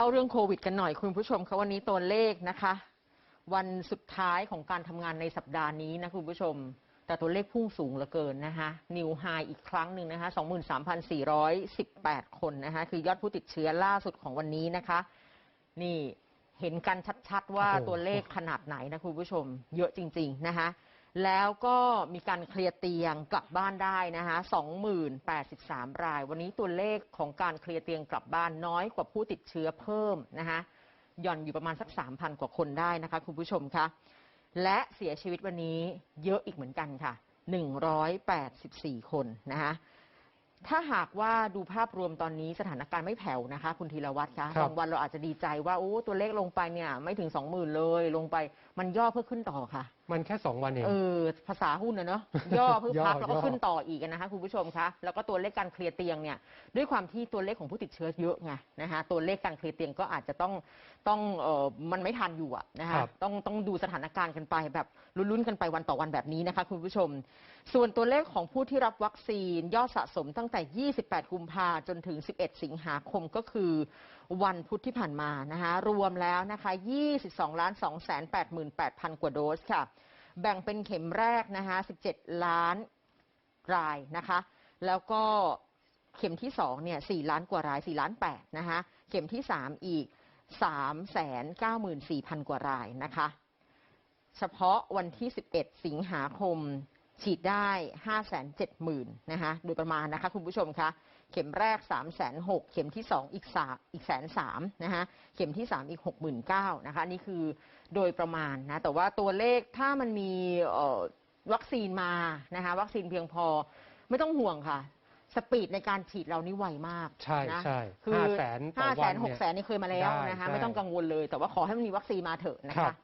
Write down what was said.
เอาเรื่องโควิดกันหน่อยคุณผู้ชมคะวันนี้ตัวเลขนะคะ วันสุดท้ายของการทำงานในสัปดาห์นี้นะคุณผู้ชม แต่ตัวเลขพุ่งสูงเหลือเกินนะคะนิวไฮอีกครั้งหนึ่งนะคะ23,418 คนนะคะคือยอดผู้ติดเชื้อล่าสุดของวันนี้นะคะ นี่เห็นกันชัดๆว่าโอ้โหตัวเลขขนาดไหนนะคุณผู้ชม เยอะจริง ๆ นะคะ แล้วก็มีการเคลียร์เตียงกลับบ้านได้นะคะ20,083 ราย วันนี้ตัวเลขของการเคลียร์เตียงกลับบ้านน้อยกว่าผู้ติดเชื้อเพิ่มนะคะหย่อนอยู่ประมาณสัก 3,000 กว่าคนได้นะคะคุณผู้ชมคะและเสียชีวิตวันนี้เยอะอีกเหมือนกันค่ะ 184 คนนะคะถ้าหากว่าดูภาพรวมตอนนี้สถานการณ์ไม่แผ่วนะคะ คุณธีรวัตรคะครับบางวันเราอาจจะดีใจว่าโอ้ตัวเลขลงไปเนี่ยไม่ถึง 20,000 เลยลงไปมันย่อเพื่อขึ้นต่อค่ะ มันแค่สองวันเอง เออภาษาหุ้นนะเนาะย่อเพื่อพักย่อแล้วก็ย่อ ขึ้นต่ออีกนะคะคุณผู้ชมคะแล้วก็ตัวเลขการเคลียร์เตียงเนี่ยด้วยความที่ตัวเลขของผู้ติดเชื้อเยอะไงนะคะตัวเลขการเคลียร์เตียงก็อาจจะต้องต้องเออมันไม่ทันอยู่อะนะคะครับต้องต้องดูสถานการณ์กันไปแบบลุ้นๆกันไปวันต่อวันแบบนี้นะคะคุณผู้ชม ส่วนตัวเลขของผู้ที่รับวัคซีนยอดสะสมตั้งแต่ 28 กุมภาจนถึง 11 สิงหาคมก็คือ วันพุธที่ผ่านมานะคะรวมแล้วนะคะ 22ล้าน2 8 8 0 0 0 กว่าโดสค่ะ แบ่งเป็นเข็มแรกนะคะ17 ล้านรายนะคะ แล้วก็เข็มที่2เนี่ย4ล้านกว่าราย 4 ล้าน8นะคะ เข็มที่ 3 อีก 3 9 4 0 0 0 กว่ารายนะคะ เฉพาะวันที่ 11 สิงหาคม ฉีดได้ 5 7 0 0 0 0นะคะโดยประมาณนะคะคุณผู้ชมคะเข็มแรก 3 6 0 0 0เข็มที่ 2 อีก3อีกแสนสามนะคะเข็มที่ 3 อีก 69,000นะคะนี่คือโดยประมาณนะแต่ว่าตัวเลขถ้ามันมีเอ่อวัคซีนมานะคะวัคซีนเพียงพอไม่ต้องห่วงค่ะสปีดในการฉีดเรานี่ไวมากใช่นะใช่คือห้าแสนต่อห้าวัแสนนหเนี่กยแสนนี่เคยมาแล้วได้นะคะใช่ไม่ต้องกังวลเลย แต่ว่าขอให้มันมีวัคซีนมาเถอะนะครัคะบ